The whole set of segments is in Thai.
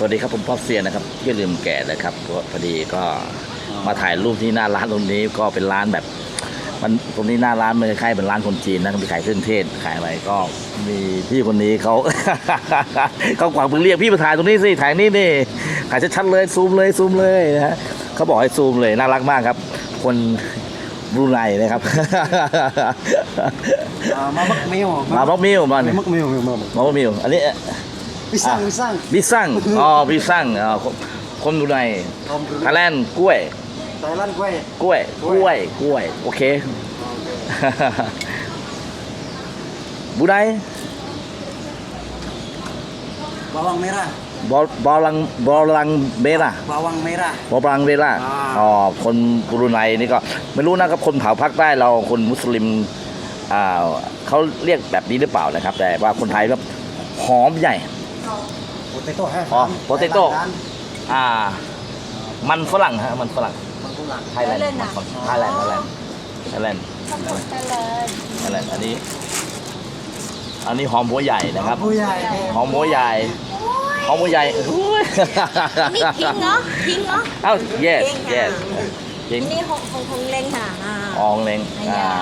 สวัสดีครับผมพ่อเซียนนะครับอย่าลืมแก่นะครับก็พอดีก็มาถ่ายรูปที่หน้าร้านตรงนี้ก็เป็นร้านแบบ มันตรงนี้หน้าร้านมันคล้ายๆเป็นร้านคนจีนนะมีขายเครื่องเทศขายอะไรก็มีพี่คนนี้เขาเขากวางเพิ่งเรียกพี่มาถ่ายตรงนี้สิถ่ายนี่นี่ถ่ายชัดๆเลยซูมเลยซูมเลยนะฮะเขาบอกให้ซูมเลยน่ารักมากครับ คนบรูไนนะครับอ่ามามักเมลมาบ็อกมิวมาเนี่ยมักเมลเมลมามาบ็อกมิวอันนี้ พี่สร้างพี่สร้างบิซังอ๋อบิซังอ๋อคนคนบรูไนทอมไทยแลนด์กล้วยไทยแลนด์กล้วย กล้วย กล้วย กล้วย โอเค บูได bawang merah บอลบอลังบอลังเบล่า bawang merah บอลังเบล่าอ่าอ๋อ คนบรูไนนี่ก็ ไม่รู้นะครับ คนเผ่าภาคใต้เราคนมุสลิมอ่าเขาเรียกแบบนี้หรือเปล่านะครับ แต่ว่าคนไทยก็หอมใหญ่ potato ฮะอ๋อ potato ร้านอ่า มันฝรั่งฮะ มันฝรั่ง มันฝรั่งไทยแลนด์ไทยแลนด์ ไทยแลนด์ ไทยแลนด์ ขอบคุณกันเลยไทยแลนด์ อันนี้ อันนี้หอมหัวใหญ่นะครับ ผู้ใหญ่หอมหัวใหญ่ หอมหัวใหญ่อุ้ยนี่พิงเหรอพิงเหรอเอ้า yes พิง yes ค่ะจริงนี่ของของของเล้งค่ะอ่า อองเลงไอ้อ่ายา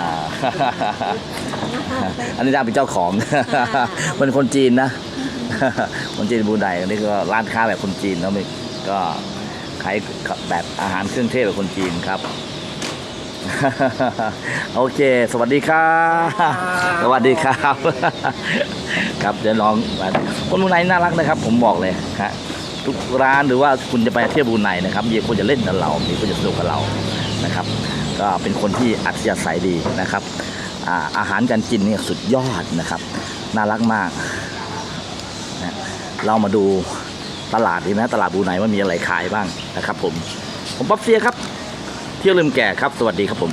อันนี้จ้างเป็นเจ้าของ เป็นคนจีนนะ คนจีนบรูไนอันนี้ก็ร้านค้าแบบคนจีนแล้วมีก็ขายแบบอาหารเครื่องเทศแบบคนจีนครับ โอเค สวัสดีครับ สวัสดีครับ ครับเดี๋ยวลองมาคนบรูไนน่ารักนะครับ ผมบอกเลยฮะทุกร้านหรือว่าคุณจะไปเที่ยวบรูไนนะครับมีคนจะเล่นกับเรา มีคนจะสนุกกับเรานะครับ ก็เป็นคนที่อัธยาศัยดีนะครับอ่าอาหารการกินเนี่ยสุดยอดนะครับ น่ารักมาก นะเรามาดูตลาดดีนะตลาดบูไนว่ามีอะไรขายบ้างนะครับ ผม ผมป๊อปเซียครับ เที่ยวลืมแก่ครับ สวัสดีครับผม